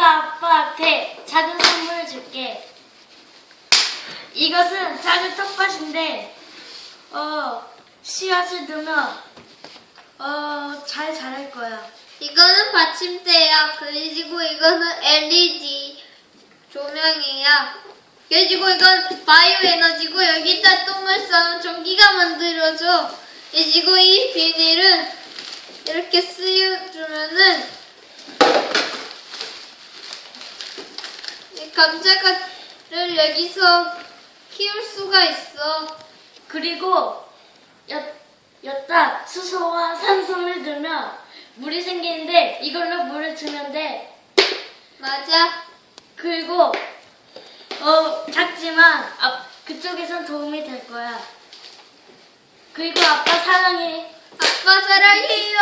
아빠한테 작은 선물을 줄게. 이것은 작은 텃밭인데, 어, 씨앗을 넣으면, 어, 잘 자랄 거야. 이거는 받침대야. 그리고 이거는 LED 조명이야. 그리고 이건 바이오 에너지고 여기다 똥을 싸면 전기가 만들어져. 그리고 이 비닐은 이렇게 쓰여주면은 이 감자를 여기서 키울 수가 있어. 그리고, 여, 여기다 수소와 산소를 넣으면 물이 생기는데, 이걸로 물을 주면 돼. 맞아. 그리고, 어, 작지만, 앞, 그쪽에선 도움이 될 거야. 그리고 아빠 사랑해. 아빠 사랑해요.